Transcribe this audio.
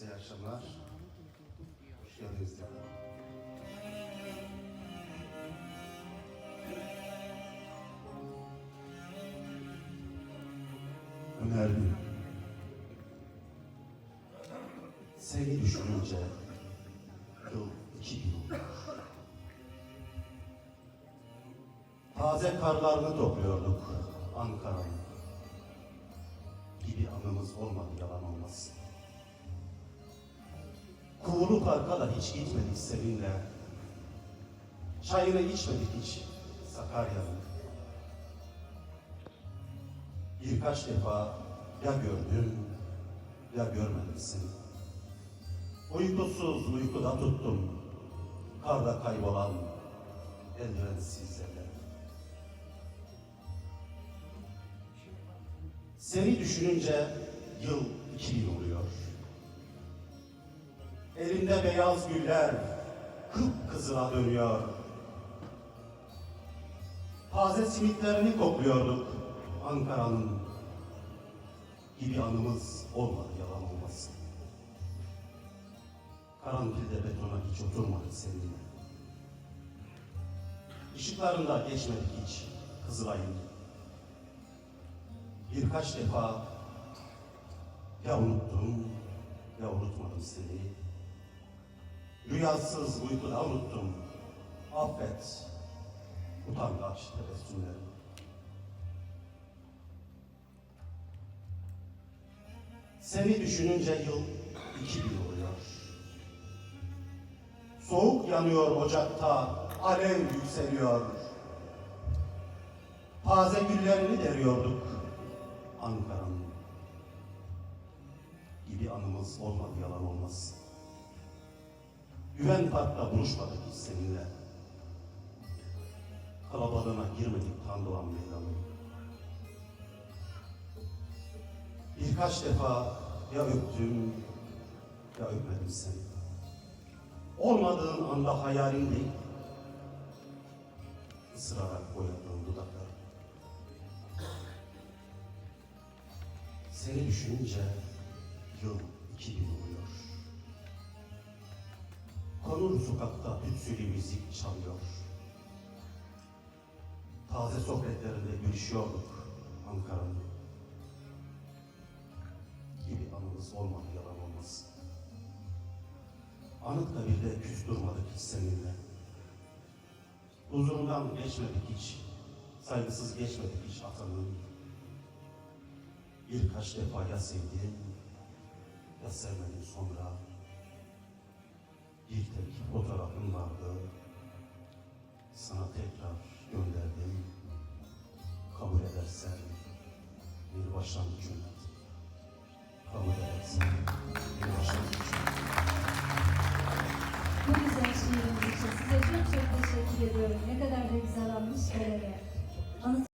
akşamlar. Hoş geldiniz. Önerdim. Seni düşününce yıl iki bin olur. Taze karlarını topluyorduk Ankara'nın. Gibi anımız olmadı yalan olmasın. Kuğulu Park'a da hiç gitmedik seninle. Çayını içmedik hiç Sakarya'nın. Birkaç defa ya gördüm ya görmedim seni. Uykusuz uykuda tuttum. Karda kaybolan eldivensiz eller. Seni düşününce yıl 2000 oluyor. Elinde beyaz güller kıpkızıla dönüyor. Taze simitlerini kokluyorduk Ankara'nın. Gibi anımız olmadı yalan olmasın. Karanfilde betona hiç oturmadık seninle. Işıklarında geçmedik hiç Kızılay'ın. Birkaç defa ya unuttum ya unutmadım seni. Rüyasız uykuda unuttum. Affet. Utangaç tebessümlerim. Seni düşününce yıl 2000 oluyor. Soğuk yanıyor ocakta, alev yükseliyor. Taze güllerini deriyorduk Ankara'nın. Gibi anımız olmadı yalan olmaz. Güven Park'ta buluşmadık hiç seninle. Kalabalığına girmedik Tandoğan Meydanı. Birkaç defa ya öptüm ya öpmedim seni. Olmadığın anda hayalin değil, ısırarak boyadığın dudaklar. Seni düşününce yıl 2000 Konur sokakta tütsülü müzik çalıyor. Taze sohbetlerinde görüşüyorduk Ankara'nın. Gibi anımız olmadı yalan olmaz. Anıtkabir'de küs durmadık hiç seninle. Huzurundan geçmedik hiç, saygısız geçmedik hiç atanın. Birkaç defa ya sevdin ya sevmedin sonra. Bir tek fotoğrafın vardı. Sana tekrar gönderdim. Kabul edersen bir başlangıç ümit. Kabul edersen bir başlangıç ümit. Bu güzel şiiriniz için size çok çok teşekkür ediyorum. Ne kadar da güzel anmış. Anıt